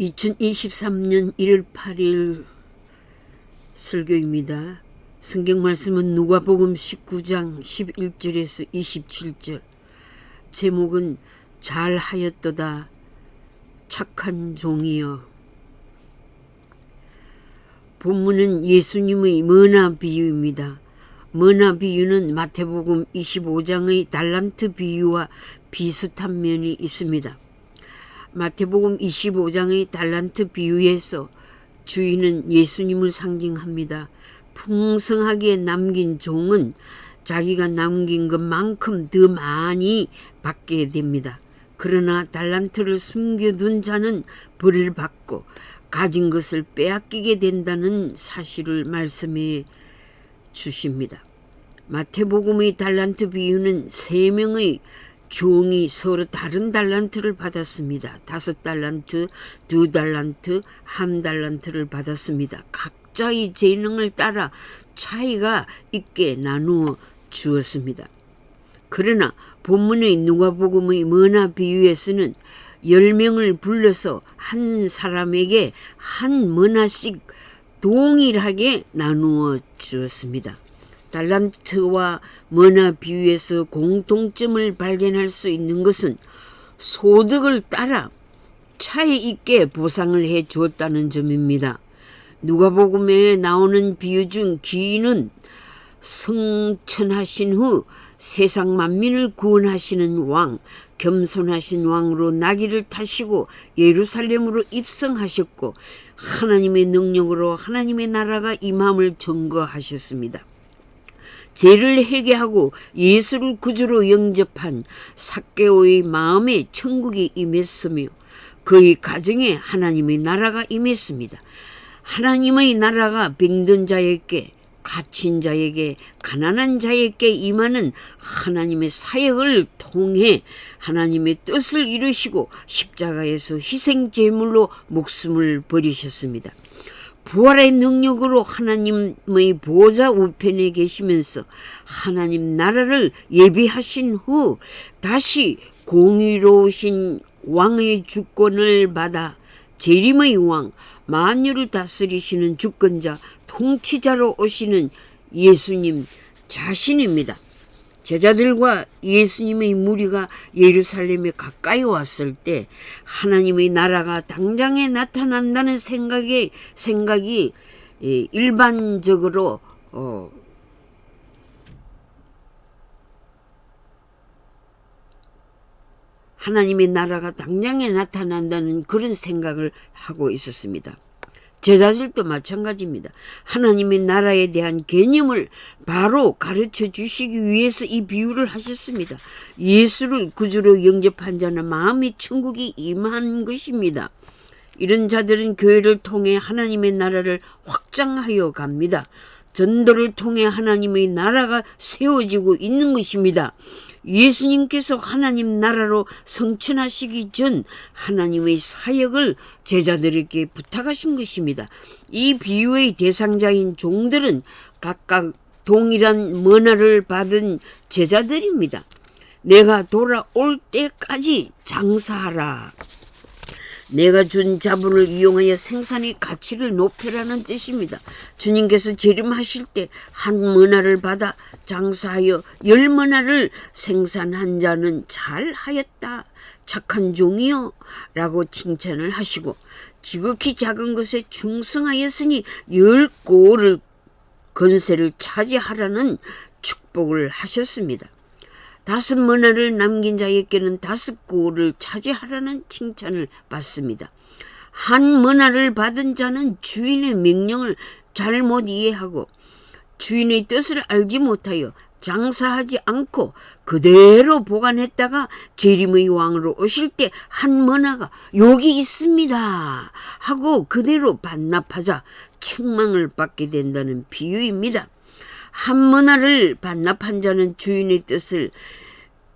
2023년 1월 8일 설교입니다. 성경 말씀은 누가복음 19장 11절에서 27절. 제목은 잘하였도다 착한 종이여. 본문은 예수님의 머나 비유입니다. 머나 비유는 마태복음 25장의 달란트 비유와 비슷한 면이 있습니다. 마태복음 25장의 달란트 비유에서 주인은 예수님을 상징합니다. 풍성하게 남긴 종은 자기가 남긴 것만큼 더 많이 받게 됩니다. 그러나 달란트를 숨겨둔 자는 벌을 받고 가진 것을 빼앗기게 된다는 사실을 말씀해 주십니다. 마태복음의 달란트 비유는 세 명의 종이 서로 다른 달란트를 받았습니다. 다섯 달란트, 두 달란트, 한 달란트를 받았습니다. 각자의 재능을 따라 차이가 있게 나누어 주었습니다. 그러나 본문의 누가복음의 머나 비유에서는 열 명을 불러서 한 사람에게 한 머나씩 동일하게 나누어 주었습니다. 달란트와 머나 비유에서 공통점을 발견할 수 있는 것은 소득을 따라 차이 있게 보상을 해 주었다는 점입니다. 누가복음에 나오는 비유 중 기인은 성천하신 후 세상 만민을 구원하시는 왕, 겸손하신 왕으로 나귀를 타시고 예루살렘으로 입성하셨고 하나님의 능력으로 하나님의 나라가 임함을 증거하셨습니다. 죄를 회개하고 예수를 구주로 영접한 삭개오의 마음에 천국이 임했으며 그의 가정에 하나님의 나라가 임했습니다. 하나님의 나라가 병든 자에게 갇힌 자에게 가난한 자에게 임하는 하나님의 사역을 통해 하나님의 뜻을 이루시고 십자가에서 희생 제물로 목숨을 버리셨습니다. 부활의 능력으로 하나님의 보좌 우편에 계시면서 하나님 나라를 예비하신 후 다시 공의로우신 왕의 주권을 받아 재림의 왕, 만유를 다스리시는 주권자, 통치자로 오시는 예수님 자신입니다. 제자들과 예수님의 무리가 예루살렘에 가까이 왔을 때 하나님의 나라가 당장에 나타난다는 생각이 생각이 일반적으로 어, 하나님의 나라가 당장에 나타난다는 그런 생각을 하고 있었습니다. 제자들도 마찬가지입니다. 하나님의 나라에 대한 개념을 바로 가르쳐 주시기 위해서 이 비유를 하셨습니다. 예수를 구주로 영접한 자는 마음의 천국이 임한 것입니다. 이런 자들은 교회를 통해 하나님의 나라를 확장하여 갑니다. 전도를 통해 하나님의 나라가 세워지고 있는 것입니다. 예수님께서 하나님 나라로 성천하시기 전 하나님의 사역을 제자들에게 부탁하신 것입니다. 이 비유의 대상자인 종들은 각각 동일한 문화를 받은 제자들입니다. 내가 돌아올 때까지 장사하라. 내가 준 자본을 이용하여 생산의 가치를 높여라는 뜻입니다. 주님께서 재림하실 때 한 문화를 받아 장사하여 열 문화를 생산한 자는 잘하였다. 착한 종이요. 라고 칭찬을 하시고 지극히 작은 것에 충성하였으니 열 고를 건세를 차지하라는 축복을 하셨습니다. 다섯 문화를 남긴 자에게는 다섯 고를 차지하라는 칭찬을 받습니다. 한 문화를 받은 자는 주인의 명령을 잘못 이해하고 주인의 뜻을 알지 못하여 장사하지 않고 그대로 보관했다가 재림의 왕으로 오실 때 한 문화가 여기 있습니다 하고 그대로 반납하자 책망을 받게 된다는 비유입니다. 한 문화를 반납한 자는 주인의 뜻을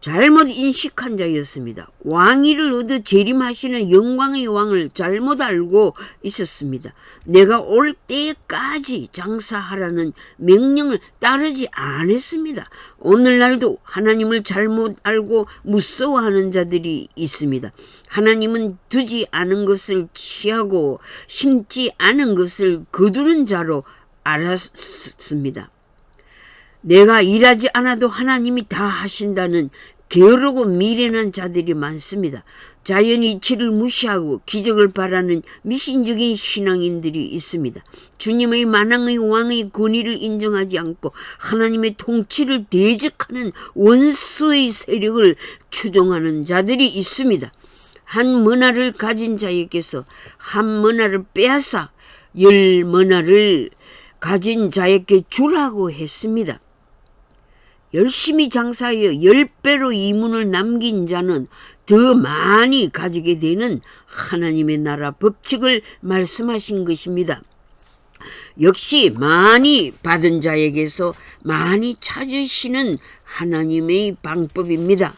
잘못 인식한 자였습니다. 왕위를 얻어 재림하시는 영광의 왕을 잘못 알고 있었습니다. 내가 올 때까지 장사하라는 명령을 따르지 않았습니다. 오늘날도 하나님을 잘못 알고 무서워하는 자들이 있습니다. 하나님은 두지 않은 것을 취하고 심지 않은 것을 거두는 자로 알았습니다. 내가 일하지 않아도 하나님이 다 하신다는 게으르고 미련한 자들이 많습니다. 자연 이치를 무시하고 기적을 바라는 미신적인 신앙인들이 있습니다. 주님의 만왕의 왕의 권위를 인정하지 않고 하나님의 통치를 대적하는 원수의 세력을 추종하는 자들이 있습니다. 한 머나를 가진 자에게서 한 머나를 빼앗아 열 머나를 가진 자에게 주라고 했습니다. 열심히 장사하여 열 배로 이문을 남긴 자는 더 많이 가지게 되는 하나님의 나라 법칙을 말씀하신 것입니다. 역시 많이 받은 자에게서 많이 찾으시는 하나님의 방법입니다.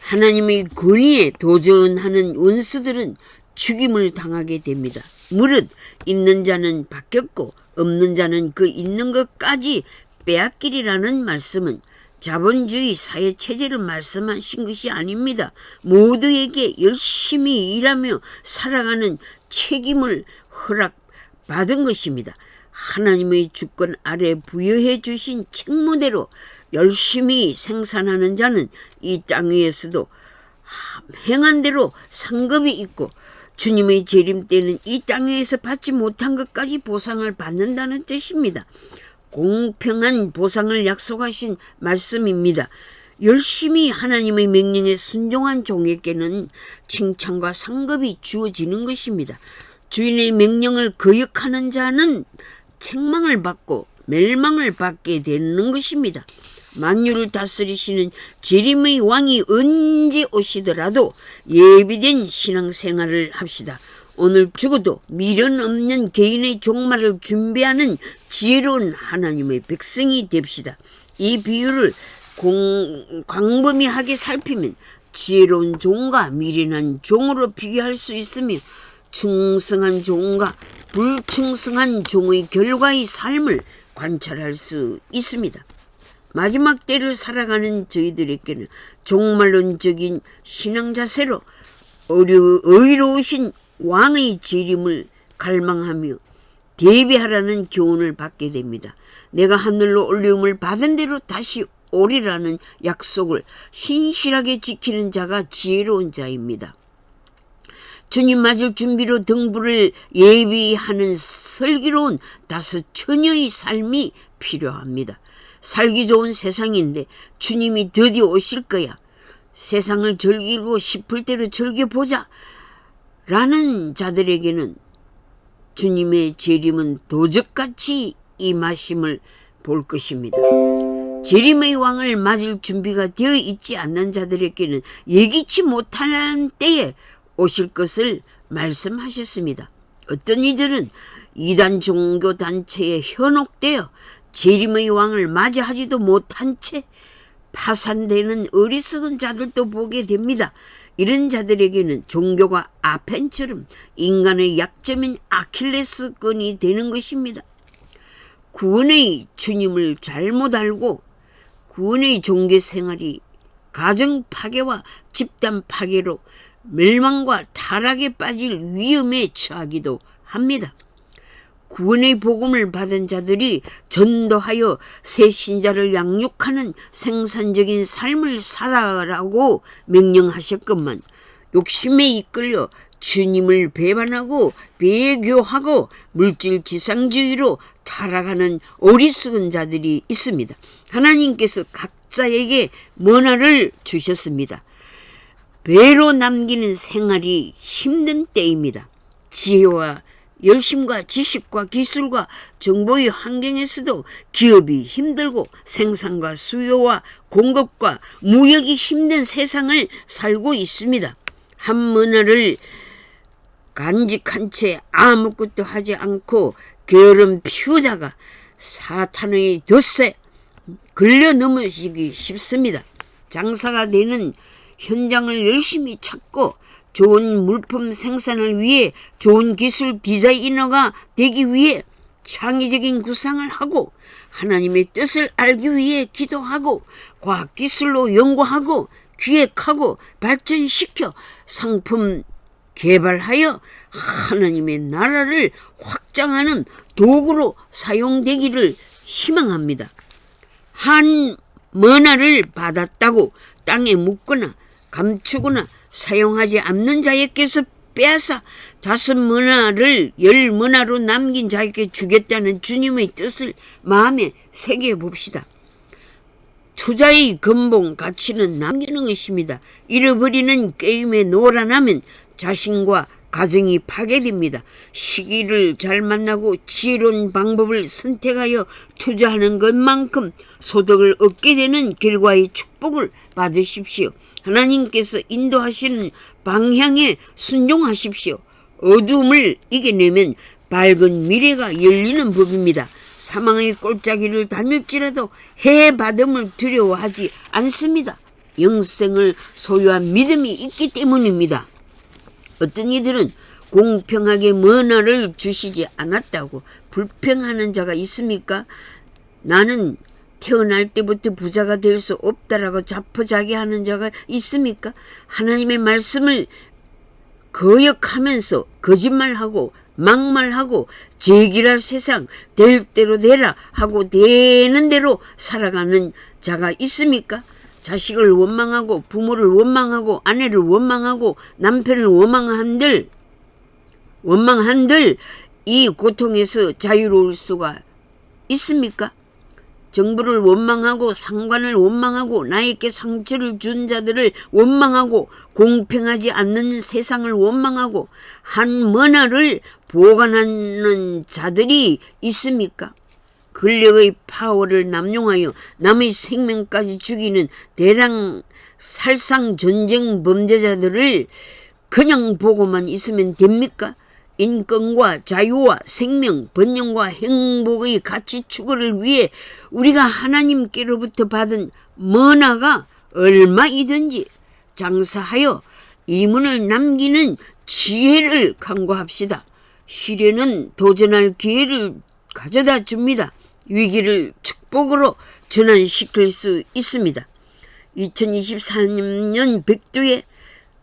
하나님의 권위에 도전하는 원수들은 죽임을 당하게 됩니다. 무릇 있는 자는 바뀌었고 없는 자는 그 있는 것까지 빼앗기리라는 말씀은 자본주의 사회 체제를 말씀하신 것이 아닙니다. 모두에게 열심히 일하며 살아가는 책임을 허락받은 것입니다. 하나님의 주권 아래 부여해 주신 책무대로 열심히 생산하는 자는 이 땅 위에서도 행한 대로 상급이 있고 주님의 재림 때는 이 땅에서 받지 못한 것까지 보상을 받는다는 뜻입니다. 공평한 보상을 약속하신 말씀입니다. 열심히 하나님의 명령에 순종한 종에게는 칭찬과 상급이 주어지는 것입니다. 주인의 명령을 거역하는 자는 책망을 받고 멸망을 받게 되는 것입니다. 만유를 다스리시는 재림의 왕이 언제 오시더라도 예비된 신앙생활을 합시다. 오늘 죽어도 미련 없는 개인의 종말을 준비하는 지혜로운 하나님의 백성이 됩시다. 이 비유를 공, 광범위하게 살피면 지혜로운 종과 미련한 종으로 비교할 수 있으며 충성한 종과 불충성한 종의 결과의 삶을 관찰할 수 있습니다. 마지막 때를 살아가는 저희들에게는 종말론적인 신앙 자세로 어려, 의로우신 왕의 재림을 갈망하며 대비하라는 교훈을 받게 됩니다. 내가 하늘로 올리움을 받은 대로 다시 오리라는 약속을 신실하게 지키는 자가 지혜로운 자입니다. 주님 맞을 준비로 등불을 예비하는 슬기로운 다섯 처녀의 삶이 필요합니다. 살기 좋은 세상인데 주님이 드디어 오실 거야. 세상을 즐기고 싶을 대로 즐겨보자. 라는 자들에게는 주님의 재림은 도적같이 임하심을 볼 것입니다. 재림의 왕을 맞을 준비가 되어 있지 않는 자들에게는 예기치 못하는 때에 오실 것을 말씀하셨습니다. 어떤 이들은 이단 종교 단체에 현혹되어 재림의 왕을 맞이하지도 못한 채 파산되는 어리석은 자들도 보게 됩니다. 이런 자들에게는 종교가 아펜처럼 인간의 약점인 아킬레스건이 되는 것입니다. 구원의 주님을 잘못 알고 구원의 종교 생활이 가정 파괴와 집단 파괴로 멸망과 타락에 빠질 위험에 처하기도 합니다. 구원의 복음을 받은 자들이 전도하여 새 신자를 양육하는 생산적인 삶을 살아가라고 명령하셨건만 욕심에 이끌려 주님을 배반하고 배교하고 물질 지상주의로 타락하는 어리석은 자들이 있습니다. 하나님께서 각자에게 문화를 주셨습니다. 배로 남기는 생활이 힘든 때입니다. 지혜와 열심과 지식과 기술과 정보의 환경에서도 기업이 힘들고 생산과 수요와 공급과 무역이 힘든 세상을 살고 있습니다. 한 문화를 간직한 채 아무것도 하지 않고 게으름 피우다가 사탄의 덫에 걸려 넘어지기 쉽습니다. 장사가 되는 현장을 열심히 찾고 좋은 물품 생산을 위해 좋은 기술 디자이너가 되기 위해 창의적인 구상을 하고 하나님의 뜻을 알기 위해 기도하고 과학기술로 연구하고 기획하고 발전시켜 상품 개발하여 하나님의 나라를 확장하는 도구로 사용되기를 희망합니다. 한 머나를 받았다고 땅에 묻거나 감추거나 사용하지 않는 자에게서 빼앗아 다섯 머나를 열 머나로 남긴 자에게 주겠다는 주님의 뜻을 마음에 새겨 봅시다. 투자의 근본 가치는 남기는 것입니다. 잃어버리는 게임에 놀아나면 자신과 가정이 파괴됩니다. 시기를 잘 만나고 지혜로운 방법을 선택하여 투자하는 것만큼 소득을 얻게 되는 결과의 축복을 받으십시오. 하나님께서 인도하시는 방향에 순종하십시오. 어둠을 이겨내면 밝은 미래가 열리는 법입니다. 사망의 꼴짜기를 다닐지라도 해받음을 두려워하지 않습니다. 영생을 소유한 믿음이 있기 때문입니다. 어떤 이들은 공평하게 면허를 주시지 않았다고 불평하는 자가 있습니까? 나는 태어날 때부터 부자가 될 수 없다라고 자포자기하는 자가 있습니까? 하나님의 말씀을 거역하면서 거짓말하고 막말하고 제기랄 세상 될 대로 되라 하고 되는 대로 살아가는 자가 있습니까? 자식을 원망하고 부모를 원망하고 아내를 원망하고 남편을 원망한들 원망한들 이 고통에서 자유로울 수가 있습니까? 정부를 원망하고 상관을 원망하고 나에게 상처를 준 자들을 원망하고 공평하지 않는 세상을 원망하고 한 문화를 보관하는 자들이 있습니까? 권력의 파워를 남용하여 남의 생명까지 죽이는 대량 살상 전쟁 범죄자들을 그냥 보고만 있으면 됩니까? 인권과 자유와 생명, 번영과 행복의 가치 추구를 위해 우리가 하나님께로부터 받은 머나가 얼마이든지 장사하여 이문을 남기는 지혜를 강구합시다. 시련은 도전할 기회를 가져다 줍니다. 위기를 축복으로 전환시킬 수 있습니다. 2023년 백두에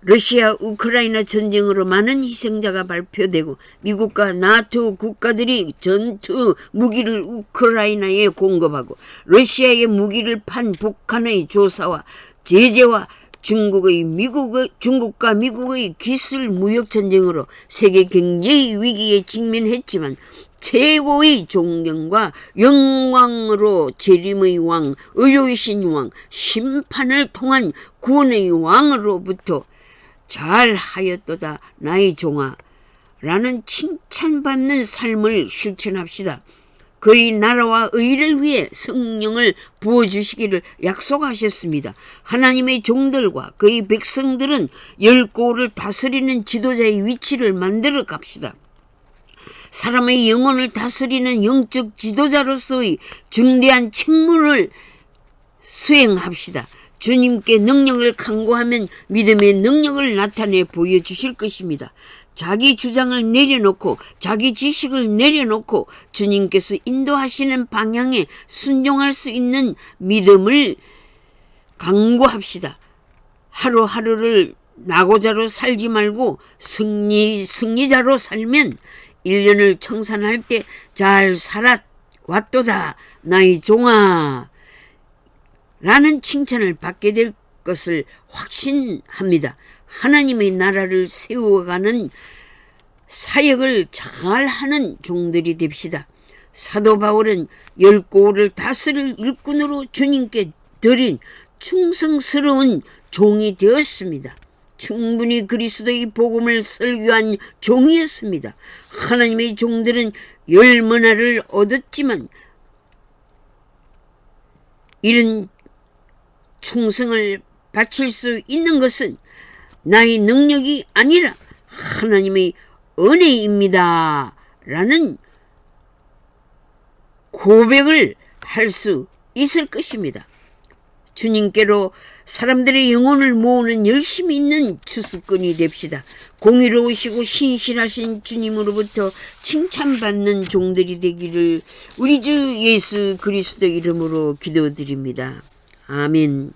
러시아 우크라이나 전쟁으로 많은 희생자가 발표되고 미국과 나토 국가들이 전투 무기를 우크라이나에 공급하고 러시아의 무기를 판 북한의 조사와 제재와 중국의 미국의 중국과 미국의 기술 무역 전쟁으로 세계 경제 위기에 직면했지만 최고의 존경과 영광으로 재림의 왕, 의료의 신왕, 심판을 통한 구원의 왕으로부터 잘 하였도다 나의 종아 라는 칭찬받는 삶을 실천합시다. 그의 나라와 의를 위해 성령을 부어주시기를 약속하셨습니다. 하나님의 종들과 그의 백성들은 열고를 다스리는 지도자의 위치를 만들어 갑시다. 사람의 영혼을 다스리는 영적 지도자로서의 중대한 책무를 수행합시다. 주님께 능력을 강구하면 믿음의 능력을 나타내 보여주실 것입니다. 자기 주장을 내려놓고 자기 지식을 내려놓고 주님께서 인도하시는 방향에 순종할 수 있는 믿음을 강구합시다. 하루하루를 나고자로 살지 말고 승리, 승리자로 살면 1년을 청산할 때 잘 살았, 왔도다, 나의 종아. 라는 칭찬을 받게 될 것을 확신합니다. 하나님의 나라를 세워가는 사역을 잘 하는 종들이 됩시다. 사도 바울은 열 고를 다스릴 일꾼으로 주님께 드린 충성스러운 종이 되었습니다. 충분히 그리스도의 복음을 설교한 종이었습니다. 하나님의 종들은 열 문화를 얻었지만 이런 충성을 바칠 수 있는 것은 나의 능력이 아니라 하나님의 은혜입니다. 라는 고백을 할 수 있을 것입니다. 주님께로 사람들의 영혼을 모으는 열심히 있는 추수꾼이 됩시다. 공의로우시고 신실하신 주님으로부터 칭찬받는 종들이 되기를 우리 주 예수 그리스도 이름으로 기도드립니다. 아멘.